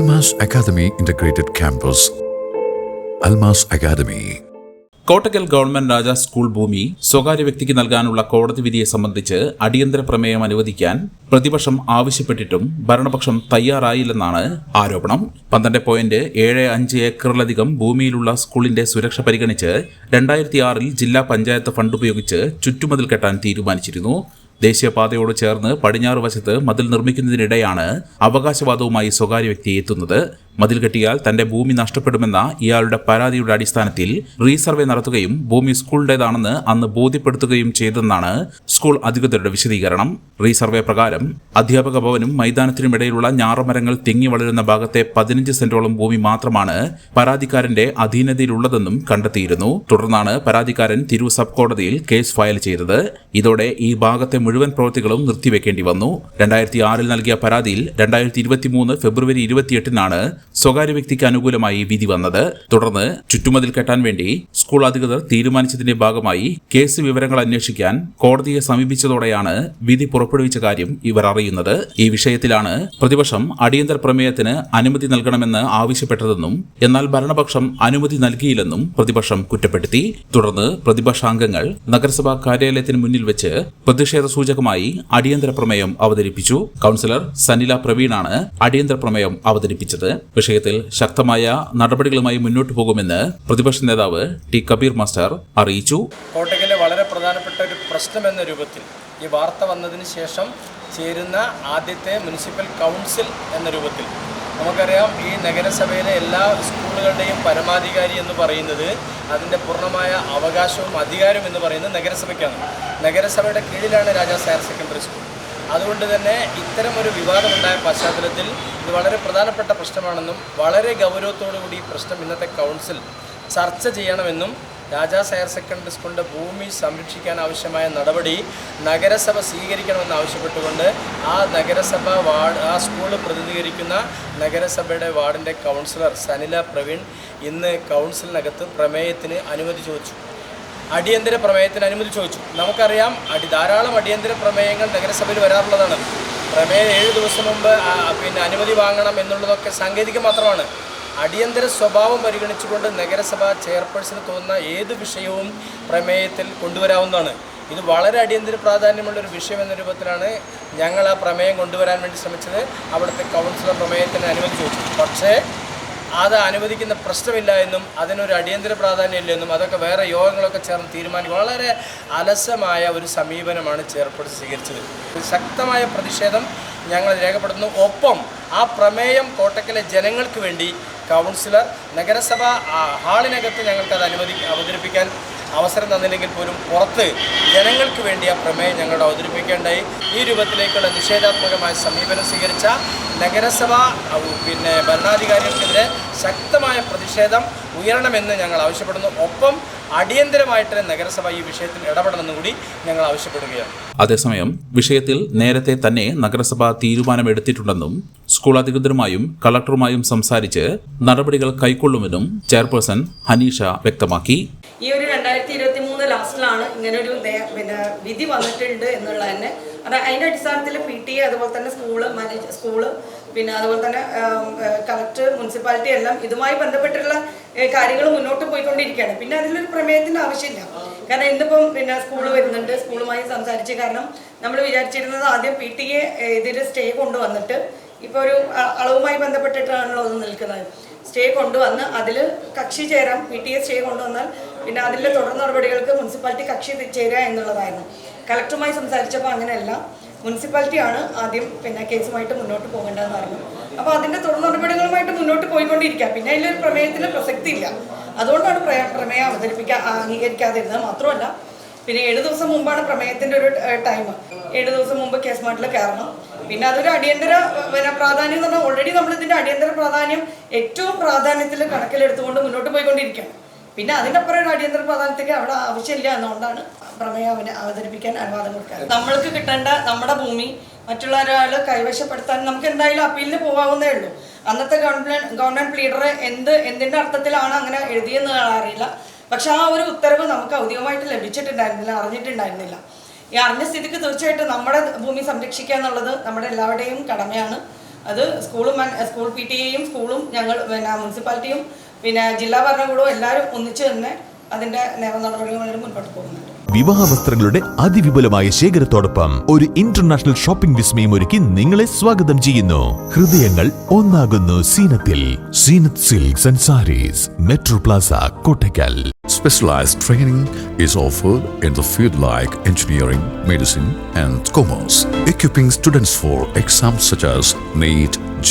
Almas academy integrated campus Almas academy Kottakkal government Raja school ഭൂമി സ്വകാര്യ വ്യക്തിക്ക് നൽകാനുള്ള കോടതി വിധിയെ സംബന്ധിച്ച് അടിയന്തര പ്രമേയം അനുവദിക്കാൻ പ്രതിപക്ഷം ആവശ്യപ്പെട്ടിട്ടും ഭരണപക്ഷം തയ്യാറായില്ലെന്നാണ് ആരോപണം. പന്ത്രണ്ട് പോയിന്റ് ഏഴ് അഞ്ച് ഏക്കറിലധികം ഭൂമിയിലുള്ള സ്കൂളിന്റെ സുരക്ഷ പരിഗണിച്ച് രണ്ടായിരത്തി ആറിൽ ജില്ലാ പഞ്ചായത്ത് ഫണ്ട് ഉപയോഗിച്ച് ചുറ്റുമതിൽ കെട്ടാൻ തീരുമാനിച്ചിരുന്നു. ദേശീയപാതയോട് ചേർന്ന് പടിഞ്ഞാറ് വശത്ത് മതിൽ നിർമ്മിക്കുന്നതിനിടെയാണ് അവകാശവാദവുമായി സ്വകാര്യ വ്യക്തി എത്തുന്നത്. മതിൽ കെട്ടിയാൽ തന്റെ ഭൂമി നഷ്ടപ്പെടുമെന്ന ഇയാളുടെ പരാതിയുടെ അടിസ്ഥാനത്തിൽ റീസർവേ നടത്തുകയും ഭൂമി സ്കൂളിന്റേതാണെന്ന് അന്ന് ബോധ്യപ്പെടുത്തുകയും ചെയ്തെന്നാണ് സ്കൂൾ അധികൃതരുടെ വിശദീകരണം. റീസർവേ പ്രകാരം അധ്യാപക ഭവനും മൈതാനത്തിനുമിടയിലുള്ള ഞാറമരങ്ങൾ തിങ്ങി വളരുന്ന ഭാഗത്തെ പതിനഞ്ച് സെന്റോളം ഭൂമി മാത്രമാണ് പരാതിക്കാരന്റെ അധീനതയിലുള്ളതെന്നും കണ്ടെത്തിയിരുന്നു. തുടർന്നാണ് പരാതിക്കാരൻ തിരൂർ സബ് കോടതിയിൽ കേസ് ഫയൽ ചെയ്തത്. ഇതോടെ ഈ ഭാഗത്തെ മുഴുവൻ പ്രവൃത്തികളും നിർത്തിവെക്കേണ്ടി വന്നു. രണ്ടായിരത്തി ആറിൽ നൽകിയ പരാതിയിൽ രണ്ടായിരത്തി ഇരുപത്തിമൂന്ന് ഫെബ്രുവരി ഇരുപത്തിയെട്ടിനാണ് സ്വകാര്യ വ്യക്തിക്ക് അനുകൂലമായി വിധി വന്നത്. തുടർന്ന് ചുറ്റുമതിൽ കെട്ടാൻ വേണ്ടി സ്കൂൾ അധികൃതർ തീരുമാനിച്ചതിന്റെ ഭാഗമായി കേസ് വിവരങ്ങൾ അന്വേഷിക്കാൻ കോടതിയെ സമീപിച്ചതോടെയാണ് വിധി പുറപ്പെടുവിച്ച കാര്യം ഇവർ അറിയുന്നത്. ഈ വിഷയത്തിലാണ് പ്രതിപക്ഷം അടിയന്തര പ്രമേയത്തിന് അനുമതി നൽകണമെന്ന് ആവശ്യപ്പെട്ടതെന്നും എന്നാൽ ഭരണപക്ഷം അനുമതി നൽകിയില്ലെന്നും പ്രതിപക്ഷം കുറ്റപ്പെടുത്തി. തുടർന്ന് പ്രതിപക്ഷാംഗങ്ങൾ നഗരസഭാ കാര്യാലയത്തിന് മുന്നിൽ വെച്ച് പ്രതിഷേധ സൂചകമായി അടിയന്തര പ്രമേയം അവതരിപ്പിച്ചു. കൌൺസിലർ സനില പ്രവീണാണ് അടിയന്തര പ്രമേയം അവതരിപ്പിച്ചത്. വിഷയത്തിൽ ശക്തമായ നടപടികളുമായി മുന്നോട്ടു പോകുമെന്ന് പ്രതിപക്ഷ നേതാവ് ടി കബീർ മാസ്റ്റർ അറിയിച്ചു. കോട്ടയ്ക്കലെ വളരെ പ്രധാനപ്പെട്ട ഒരു പ്രശ്നം എന്ന രൂപത്തിൽ ഈ വാർത്ത വന്നതിന് ശേഷം ചേരുന്ന ആദ്യത്തെ മുനിസിപ്പൽ കൗൺസിൽ എന്ന രൂപത്തിൽ നമുക്കറിയാം ഈ നഗരസഭയിലെ എല്ലാ സ്കൂളുകളുടെയും പരമാധികാരി എന്ന് പറയുന്നത് അതിന്റെ പൂർണമായ അവകാശവും അധികാരവും എന്ന് പറയുന്നത് നഗരസഭയ്ക്കാണ്. നഗരസഭയുടെ കീഴിലാണ് രാജാസ് ഹയർ സെക്കൻഡറി സ്കൂൾ. അതുകൊണ്ട് തന്നെ ഇത്തരം ഒരു വിവാദമുണ്ടായ പശ്ചാത്തലത്തിൽ ഇത് വളരെ പ്രധാനപ്പെട്ട പ്രശ്നമാണെന്നും വളരെ ഗൗരവത്തോടുകൂടി ഈ പ്രശ്നം ഇന്നത്തെ കൗൺസിൽ ചർച്ച ചെയ്യണമെന്നും രാജാസ് ഹയർ സെക്കൻഡറി സ്കൂളിന്റെ ഭൂമി സംരക്ഷിക്കാൻ ആവശ്യമായ നടപടി നഗരസഭ സ്വീകരിക്കണമെന്ന് ആവശ്യപ്പെട്ടുകൊണ്ട് ആ നഗരസഭ വാർഡ് ആ സ്കൂൾ പ്രതിനിധീകരിക്കുന്ന നഗരസഭയുടെ വാർഡിന്റെ കൗൺസിലർ സനില പ്രവീൺ ഇന്ന് കൗൺസിലിനകത്ത് പ്രമേയത്തിന് അനുമതി ചോദിച്ചു. അടിയന്തര പ്രമേയത്തിന് അനുമതി ചോദിച്ചു. നമുക്കറിയാം അടി ധാരാളം അടിയന്തര പ്രമേയങ്ങൾ നഗരസഭയിൽ വരാറുള്ളതാണ്. പ്രമേയം ഏഴ് ദിവസം മുമ്പ് പിന്നെ അനുമതി വാങ്ങണം എന്നുള്ളതൊക്കെ സാങ്കേതികം മാത്രമാണ്. അടിയന്തര സ്വഭാവം പരിഗണിച്ചുകൊണ്ട് നഗരസഭ ചെയർപേഴ്സന് തോന്നുന്ന ഏത് വിഷയവും പ്രമേയത്തിൽ കൊണ്ടുവരാവുന്നതാണ്. ഇത് വളരെ അടിയന്തര പ്രാധാന്യമുള്ള ഒരു വിഷയം എന്ന രൂപത്തിലാണ് ഞങ്ങൾ ആ പ്രമേയം കൊണ്ടുവരാൻ വേണ്ടി ശ്രമിച്ചത്. അവിടുത്തെ കൗൺസിലർ പ്രമേയത്തിന് അനുമതി ചോദിച്ചു. പക്ഷേ അത് അനുവദിക്കുന്ന പ്രശ്നമില്ല എന്നും അതിനൊരു അടിയന്തര പ്രാധാന്യമില്ല എന്നും അതൊക്കെ വേറെ യോഗങ്ങളൊക്കെ ചേർന്ന് തീരുമാനിക്കും. വളരെ അലസമായ ഒരു സമീപനമാണ് ചേർപ്പെടുത്തി സ്വീകരിച്ചത്. ശക്തമായ പ്രതിഷേധം ഞങ്ങൾ രേഖപ്പെടുത്തുന്നു. ഒപ്പം ആ പ്രമേയം കോട്ടക്കലെ ജനങ്ങൾക്ക് വേണ്ടി കൗൺസിലർ നഗരസഭ ഹാളിനകത്ത് ഞങ്ങൾക്കത് അനുവദി അവതരിപ്പിക്കാൻ അവസരം തന്നില്ലെങ്കിൽ പോലും പുറത്ത് ജനങ്ങൾക്ക് വേണ്ടി ആ പ്രമേയം ഞങ്ങൾ അവതരിപ്പിക്കേണ്ടായി. ഈ രൂപത്തിലേക്കുള്ള നിഷേധാത്മകമായ സമീപനം സ്വീകരിച്ച നഗരസഭ പിന്നെ ഭരണാധികാരികൾക്കെതിരെ ശക്തമായ പ്രതിഷേധം ഉയരണമെന്ന് ഞങ്ങൾ ആവശ്യപ്പെടുന്നു. ഒപ്പം അടിയന്തരമായിട്ട് നഗരസഭ ഈ വിഷയത്തിൽ ഇടപെടണമെന്നും കൂടി ഞങ്ങൾ ആവശ്യപ്പെടുകയാണ്. അതേസമയം വിഷയത്തിൽ നേരത്തെ തന്നെ നഗരസഭ തീരുമാനമെടുത്തിട്ടുണ്ടെന്നും സ്കൂൾ അധികൃതരുമായും കളക്ടറുമായും സംസാരിച്ച് നടപടികൾ കൈക്കൊള്ളുമെന്നും ചെയർപേഴ്സൺ ഹനീഷ വ്യക്തമാക്കി. ഈ ഒരു രണ്ടായിരത്തി ഇരുപത്തി മൂന്ന് ലാസ്റ്റിലാണ് ഇങ്ങനൊരു പിന്നെ വിധി വന്നിട്ടുണ്ട് എന്നുള്ള തന്നെ അത് അതിന്റെ അടിസ്ഥാനത്തിൽ പി ടി എ അതുപോലെ തന്നെ സ്കൂൾ മാനേജ് സ്കൂൾ പിന്നെ അതുപോലെ തന്നെ കളക്ടർ മുനിസിപ്പാലിറ്റി എല്ലാം ഇതുമായി ബന്ധപ്പെട്ടുള്ള കാര്യങ്ങൾ മുന്നോട്ട് പോയിക്കൊണ്ടിരിക്കുകയാണ്. പിന്നെ അതിലൊരു പ്രമേയത്തിന്റെ ആവശ്യമില്ല. കാരണം ഇന്നിപ്പം പിന്നെ സ്കൂൾ വരുന്നുണ്ട്. സ്കൂളുമായി സംസാരിച്ച് കാരണം നമ്മൾ വിചാരിച്ചിരുന്നത് ആദ്യം പി ടി എ സ്റ്റേ കൊണ്ടുവന്നിട്ട് ഇപ്പോൾ ഒരു അളവുമായി ബന്ധപ്പെട്ടിട്ടാണല്ലോ അത് നിൽക്കുന്നത്. സ്റ്റേ കൊണ്ടുവന്ന് അതിൽ കക്ഷി ചേരാം. പി ടി എ സ്റ്റേ കൊണ്ടുവന്നാൽ പിന്നെ അതിലെ തുടർ നടപടികൾക്ക് മുനിസിപ്പാലിറ്റി കക്ഷി ചേരുക എന്നുള്ളതായിരുന്നു. കളക്ടറുമായി സംസാരിച്ചപ്പോൾ അങ്ങനെയല്ല. മുനിസിപ്പാലിറ്റിയാണ് ആദ്യം പിന്നെ കേസുമായിട്ട് മുന്നോട്ട് പോകേണ്ടതെന്ന് പറഞ്ഞു. അപ്പോൾ അതിന്റെ തുടർ നടപടികളുമായിട്ട് മുന്നോട്ട് പോയിക്കൊണ്ടിരിക്കുക. പിന്നെ അതിലൊരു പ്രമേയത്തിന് പ്രസക്തി ഇല്ല. അതുകൊണ്ടാണ് പ്ര- പ്രമേയം അവതരിപ്പിക്കാൻ അംഗീകരിക്കാതിരുന്നത്. മാത്രമല്ല പിന്നെ ഏഴ് ദിവസം മുമ്പാണ് പ്രമേയത്തിന്റെ ഒരു ടൈം. ഏഴ് ദിവസം മുമ്പ് കേസ് മാട്ടിൽ കയറണം. പിന്നെ അതൊരു അടിയന്തര പിന്നെ പ്രാധാന്യം എന്ന് പറഞ്ഞാൽ ഓൾറെഡി നമ്മൾ ഇതിന്റെ അടിയന്തര പ്രാധാന്യം ഏറ്റവും പ്രാധാന്യത്തിൽ കണക്കിലെടുത്തുകൊണ്ട് മുന്നോട്ട് പോയിക്കൊണ്ടിരിക്കുകയാണ്. പിന്നെ അതിനപ്പുറം ഒരു അടിയന്തര പ്രാധാന്യത്തേക്ക് അവിടെ ആവശ്യമില്ല എന്നുകൊണ്ടാണ് പ്രമേയം അവന് അവതരിപ്പിക്കാൻ അനുവാദം കൊടുക്കുക നമ്മൾക്ക് കിട്ടേണ്ട നമ്മുടെ ഭൂമി മറ്റുള്ള ഒരാൾ കൈവശപ്പെടുത്താൻ നമുക്ക് എന്തായാലും അപ്പീലിന് പോകാവുന്നേ ഉള്ളൂ. അന്നത്തെ ഗവൺമെന്റ് ഗവൺമെന്റ് ലീഡർ എന്ത് എന്തിന്റെ അർത്ഥത്തിലാണ് അങ്ങനെ എഴുതിയെന്ന് അറിയില്ല. പക്ഷെ ആ ഒരു ഉത്തരവ് നമുക്ക് ഔദ്യോഗികമായിട്ട് ലഭിച്ചിട്ടുണ്ടായിരുന്നില്ല അറിഞ്ഞിട്ടുണ്ടായിരുന്നില്ല. ഈ അറിഞ്ഞ സ്ഥിതിക്ക് തീർച്ചയായിട്ടും നമ്മുടെ ഭൂമി സംരക്ഷിക്കുക എന്നുള്ളത് നമ്മുടെ എല്ലാവരുടെയും കടമയാണ്. അത് സ്കൂളും സ്കൂൾ പി ടി എയും സ്കൂളും ഞങ്ങൾ പിന്നെ മുനിസിപ്പാലിറ്റിയും പിന്നെ ജില്ലാ ഭരണകൂടവും എല്ലാവരും ഒന്നിച്ചു തന്നെ അതിന്റെ നിയമ മുന്നോട്ട് മുൻപോട്ട് പോകുന്നുണ്ട്. വിവാഹ വസ്ത്രങ്ങളുടെ അതിവിപുലമായ ശേഖരത്തോടൊപ്പം ഒരു ഇന്റർനാഷണൽ ഷോപ്പിംഗ് വിസ്മയം ഒരുക്കി നിങ്ങളെ സ്വാഗതം ചെയ്യുന്നു. ഹൃദയങ്ങൾ ഒന്നാകുന്നു സീനത്തിൽ. Seenath silks and sarees metro plaza Kottakkal. Specialized training is offered in the field like engineering, medicine, and commerce, equipping students for exams such as NEET, G,